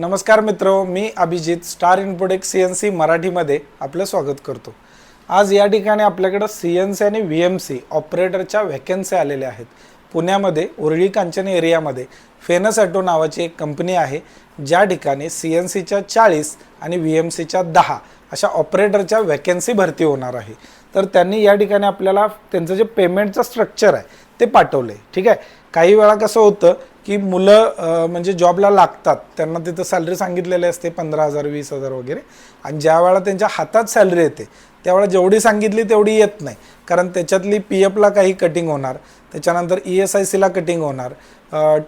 नमस्कार मित्र मी Abhijit star Inputech C N C मराठीमध्ये आपलं स्वागत करतो. आज या ठिकाणी आपल्याकडं सी एन सी आणि व्ही एम सी ऑपरेटरच्या व्हॅकन्सी आलेल्या आहेत. पुण्यामध्ये उरळी कांचन एरियामध्ये फेनस ॲटो नावाची एक कंपनी आहे ज्या ठिकाणी सी एन सीच्या चाळीस आणि व्ही एम सीच्या दहा अशा ऑपरेटरच्या व्हॅकन्सी भरती होणार आहे. तर त्यांनी या ठिकाणी आपल्याला त्यांचं जे पेमेंटचं स्ट्रक्चर आहे ते पाठवलं आहे ठीक आहे? काही वेळा कसं होतं की मुलं म्हणजे जॉबला लागतात. त्यांना तिथं सॅलरी सांगितलेली असते पंधरा हजार वीस हजार वगैरे. आणि ज्या वेळा त्यांच्या हातात सॅलरी येते त्यावेळेला जेवढी सांगितली तेवढी येत नाही. कारण त्याच्यातली पी एफला काही कटिंग होणार त्याच्यानंतर ई एस आय सीला कटिंग होणार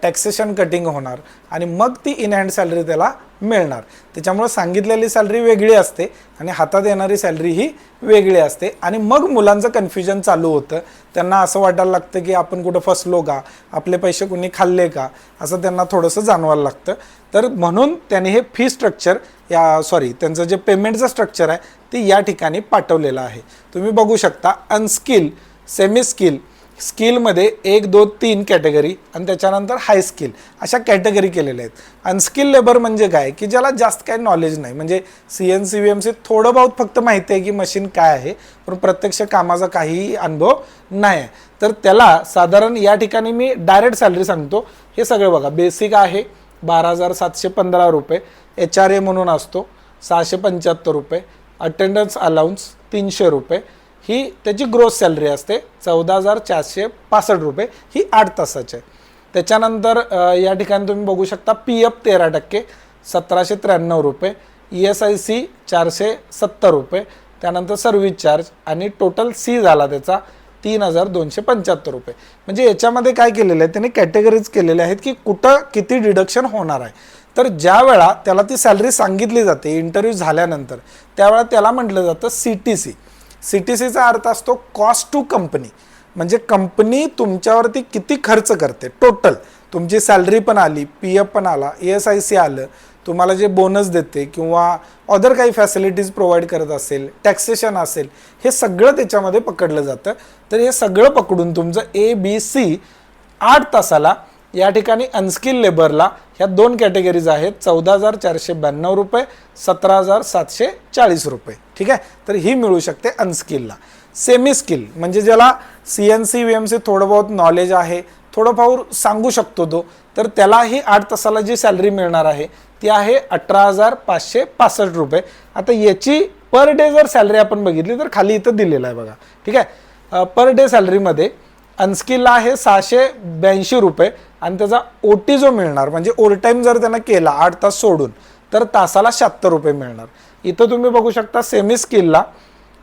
टॅक्सेशन कटिंग होणार आणि मग ती इन हँड सॅलरी त्याला मिळणार. त्याच्यामुळं सांगितलेली सॅलरी वेगळी असते आणि हातात येणारी सॅलरी ही वेगळी असते आणि मग मुलांचं कन्फ्युजन चालू होतं. त्यांना असं वाटायला लागतं की आपण कुठं फसलो का? आपले पैसे कुणी खाल्ले का? असं त्यांना थोडंसं जाणवायला लागतं. तर म्हणून त्याने हे फी स्ट्रक्चर या सॉरी त्यांचं जे पेमेंटचं स्ट्रक्चर आहे ते या ठिकाणी पाठवलेलं आहे. तुम्ही बघू शकता अनस्किल सेमी स्किल स्किलमध्ये एक दोन तीन कॅटेगरी आणि त्याच्यानंतर हाय स्किल अशा कॅटेगरी केलेल्या आहेत. अनस्किल लेबर म्हणजे काय? की ज्याला जास्त काही नॉलेज नाही. म्हणजे C N C V M C थोडं बहुत फक्त माहिती आहे की मशीन काय आहे पण प्रत्यक्ष कामाचा काहीही अनुभव नाही आहे. तर त्याला साधारण या ठिकाणी मी डायरेक्ट सॅलरी सांगतो. हे सगळं बघा. बेसिक आहे. बारा हजार सातशे पंधरा रुपये. एच आर ए म्हणून असतो सहाशे पंच्याहत्तर रुपये. अटेंडन्स अलाउन्स तीनशे रुपये. ही त्याची ग्रोस सॅलरी असते चौदा हजार चारशे पासष्ट रुपये. ही आठ तासाची आहे. त्याच्यानंतर या ठिकाणी तुम्ही बघू शकता पी एफ तेरा टक्के सतराशे त्र्याण्णव रुपये. ई एस आय सी चारशे सत्तर रुपये. त्यानंतर सर्व्हिस चार्ज आणि टोटल सी झाला त्याचा तीन हजार दोनशे पंच्याहत्तर रुपये. म्हणजे याच्यामध्ये काय केलेलं आहे त्यांनी कॅटेगरीज केलेल्या आहेत की कुठं किती डिडक्शन होणार आहे. तर ज्या वेळा त्याला ती सॅलरी सांगितली जाते इंटरव्ह्यू झाल्यानंतर त्यावेळा त्याला म्हटलं जातं C T C C T सीचा अर्थ असतो कॉस्ट टू कंपनी म्हणजे कंपनी तुमच्यावरती किती खर्च करते टोटल तुमची सॅलरी पण आली पी एफ पण आला ई एस आय सी आलं तुम्हाला जे बोनस देते किंवा अदर काही फॅसिलिटीज प्रोव्हाइड करत असेल टॅक्सेशन असेल हे सगळं त्याच्यामध्ये पकडलं जातं. तर हे सगळं पकडून तुमचं ए बी सी आठ तासाला या ठिकाणी अनस्किल लेबरला ह्या दोन कॅटेगरीज आहेत चौदा हजार चारशे ब्याण्णव रुपये सतरा हजार सातशे चाळीस रुपये. ठीक आहे? तर ही मिळू शकते अनस्किलला सेमी स्किल म्हणजे ज्याला C N C V M C थोडं बहुत नॉलेज आहे थोडंफार सांगू शकतो तो. तर त्यालाही आठ तासाला जी सॅलरी मिळणार आहे ती आहे अठरा हजार पाचशे पासष्ट रुपये. आता याची पर डे जर सॅलरी आपण बघितली तर खाली इथं दिलेलं आहे बघा. ठीक आहे? पर डे सॅलरीमध्ये अनस्किलला आहे सहाशे ब्याऐंशी रुपये आणि त्याचा ओ टी जो मिळणार म्हणजे ओव्हरटाईम जर त्यानं केला आठ तास सोडून तर तासाला शहात्तर रुपये मिळणार. इथं तुम्ही बघू शकता सेमी स्किलला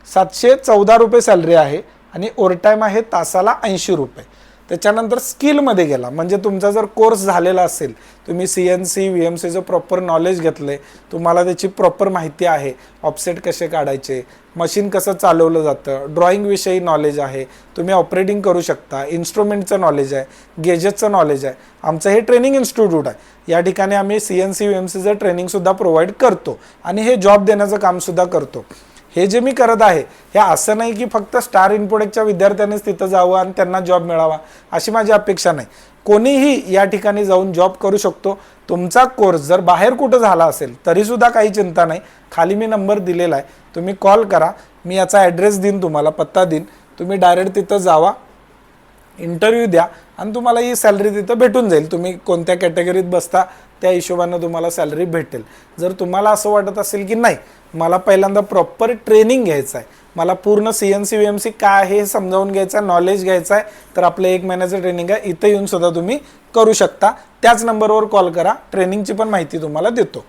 सातशे चौदा रुपये सॅलरी आहे आणि ओव्हरटाईम आहे तासाला ऐंशी रुपये. त्याच्यानंतर स्किलमध्ये गेला. म्हणजे तुमचा जर कोर्स झालेला असेल तुम्ही C N C V M सीचं प्रॉपर नॉलेज घेतलं आहे तुम्हाला त्याची प्रॉपर माहिती आहे. ऑफसेट कसे काढायचे? मशीन कसं चालवलं जातं? ड्रॉइंगविषयी नॉलेज आहे. तुम्ही ऑपरेटिंग करू शकता. इन्स्ट्रुमेंटचं नॉलेज आहे. गेजेसचं नॉलेज आहे. आमचं हे ट्रेनिंग इन्स्टिट्यूट आहे. या ठिकाणी आम्ही C N C V M सीचं ट्रेनिंगसुद्धा प्रोव्हाइड करतो. आणि हे जॉब देण्याचं कामसुद्धा करतो. हे जे मी करत आहे हे असं नाही की फक्त स्टार इनपोडेकच्या विद्यार्थ्यांनीच तिथं जावं आणि त्यांना जॉब मिळावा अशी माझी अपेक्षा नाही. कोणीही या ठिकाणी जाऊन जॉब करू शकतो. तुमचा कोर्स जर बाहेर कुठं झाला असेल तरीसुद्धा काही चिंता नाही. खाली मी नंबर दिलेला आहे. तुम्ही कॉल करा. मी याचा ॲड्रेस देईन तुम्हाला पत्ता देईन. तुम्ही डायरेक्ट तिथं जावा. इंटरव्ह्यू द्या आणि तुम्हाला ही सॅलरी तिथं भेटून जाईल. तुम्ही कोणत्या कॅटेगरीत बसता त्या हिशोबानं तुम्हाला सॅलरी भेटेल. जर तुम्हाला असं वाटत असेल की नाही मला पहिल्यांदा प्रॉपर ट्रेनिंग घ्यायचं आहे. मला पूर्ण C N C V M C काय आहे हे समजावून घ्यायचं आहे नॉलेज घ्यायचं आहे तर आपलं एक महिन्याचं ट्रेनिंग आहे इथं येऊन सुद्धा तुम्ही करू शकता. त्याच नंबरवर कॉल करा ट्रेनिंगची पण माहिती तुम्हाला देतो.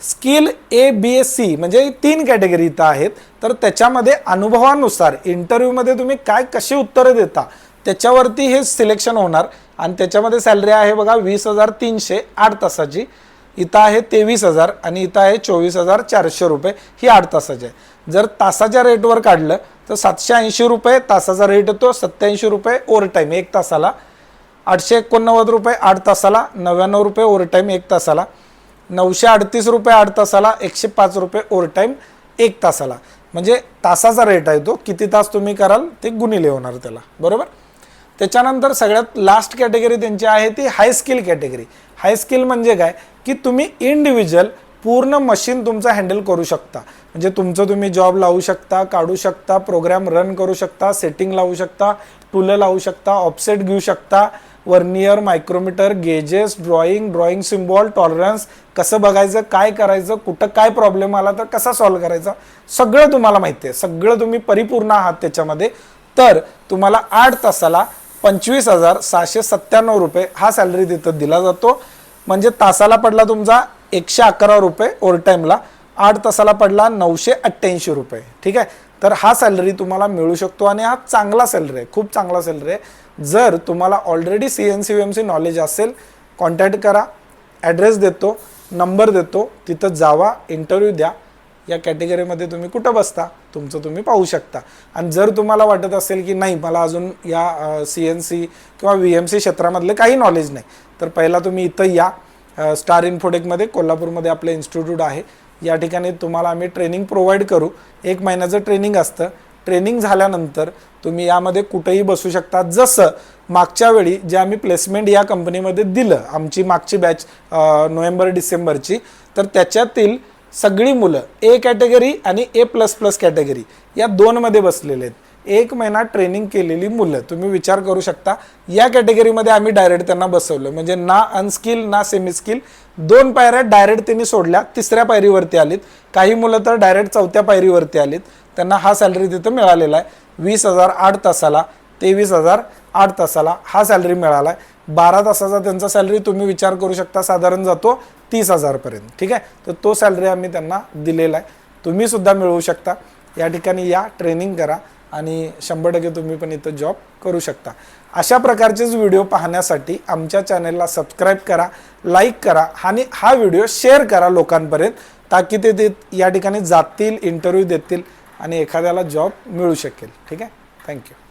Skill A B S C म्हणजे तीन कॅटेगरी इथं आहेत. तर त्याच्यामध्ये अनुभवानुसार इंटरव्ह्यूमध्ये तुम्ही काय कशी उत्तरं देता त्याच्यावरती हे सिलेक्शन होणार. आणि त्याच्यामध्ये सॅलरी आहे बघा वीस हजार तीनशे आठ तासाची. इथं आहे तेवीस हजार आणि इथं आहे चोवीस हजार चारशे रुपये. ही आठ तासाची आहे. जर तासाच्या रेटवर काढलं तर सातशे ऐंशी रुपये तासाचा रेट येतो. सत्याऐंशी रुपये ओव्हर टाईम एक तासाला. आठशे एकोणनव्वद रुपये आठ तासाला. नव्याण्णव रुपये ओव्हरटाईम एक तासाला. नऊशे अडतीस रुपये आठ तासाला. एकशे पाच रुपये ओव्हरटाईम एक तासाला. म्हणजे तासाचा रेट आहे तो. किती तास तुम्ही कराल ते गुणिले होणार त्याला. बरोबर? त्याच्यानंतर सगळ्यात लास्ट कॅटेगरी त्यांची आहे ती high skill category high skill म्हणजे काय? की तुम्ही इंडिव्हिज्युअल पूर्ण मशीन तुमचं हँडल करू शकता. म्हणजे तुमचं तुम्ही जॉब लावू शकता काढू शकता प्रोग्राम रन करू शकता सेटिंग लावू शकता टुलं लावू शकता ऑफसेट घेऊ शकता vernier micrometer gauges drawing drawing symbol tolerance कसं बघायचं काय करायचं कुठं काय प्रॉब्लेम आला तर कसा सॉल्व्ह करायचा सगळं तुम्हाला माहिती आहे. सगळं तुम्ही परिपूर्ण आहात त्याच्यामध्ये. तर तुम्हाला आठ तासाला पंचवीस हजार सहाशे सत्त्याण्णव रुपये हा सॅलरी तिथं दिला जातो. म्हणजे तासाला पडला तुमचा एकशे अकरा रुपये ओव्हरटाईमला आठ तासाला पडला नऊशे अठ्ठ्याऐंशी रुपये. ठीक आहे? तर हा सॅलरी तुम्हाला मिळू शकतो आणि हा चांगला सॅलरी आहे. खूप चांगला सॅलरी आहे. जर तुम्हाला already C N C V M C knowledge असेल कॉन्टॅक्ट करा. ॲड्रेस देतो नंबर देतो. तिथं जावा इंटरव्ह्यू द्या. या कॅटेगरीमध्ये तुम्ही कुठं बसता तुमचं तुम्ही पाहू शकता. आणि जर तुम्हाला वाटत असेल की नाही मला अजून या सी एन सी किंवा व्ही एम सी क्षेत्रामधले काही नॉलेज नाही तर पहिला तुम्ही इथं या. स्टार इन्फोटेकमध्ये कोल्हापूरमध्ये आपलं इन्स्टिट्यूट आहे. या ठिकाणी तुम्हाला आम्ही ट्रेनिंग प्रोव्हाइड करू. एक महिन्याचं ट्रेनिंग असतं. ट्रेनिंग झाल्यानंतर तुम्ही यामध्ये कुठेही बसू शकता. जसं मागच्या वेळी जे आम्ही प्लेसमेंट या कंपनीमध्ये दिलं आमची मागची बॅच नोव्हेंबर डिसेंबरची तर त्याच्यातील सगळी मुलं ए कॅटेगरी आणि ए प्लस प्लस कॅटेगरी या दोनमध्ये बसलेले आहेत. एक महिना ट्रेनिंग केलेली मुलं तुम्ही विचार करू शकता या कॅटेगरीमध्ये आम्ही डायरेक्ट त्यांना बसवलं. म्हणजे ना अनस्किल ना सेमी स्किल दोन पायऱ्या डायरेक्ट त्यांनी सोडल्या तिसऱ्या पायरीवरती आलीत. काही मुलं तर डायरेक्ट चौथ्या पायरीवरती आलीत. त्यांना हा सॅलरी तिथं मिळालेला आहे. वीस हजार आठ तासाला तेवीस हजार आठ तासाला हा सॅलरी मिळाला आहे. बारा तासाचा त्यांचा सॅलरी तुम्ही विचार करू शकता साधारण जातो तीस हजारपर्यंत ठीक आहे? तर तो सॅलरी आम्ही त्यांना दिलेला आहे. तुम्ही सुद्धा मिळवू शकता. या ठिकाणी या ट्रेनिंग करा आणि शंभर टक्के तुम्ही पण इथं जॉब करू शकता. अशा प्रकारचेच व्हिडिओ पाहण्यासाठी आमच्या चॅनेलला सबस्क्राईब करा लाईक करा आणि हा व्हिडिओ शेअर करा लोकांपर्यंत ताकी ते ते या ठिकाणी जातील इंटरव्ह्यू देतील आणि एखाद्याला जॉब मिळू शकेल. ठीक आहे? थँक्यू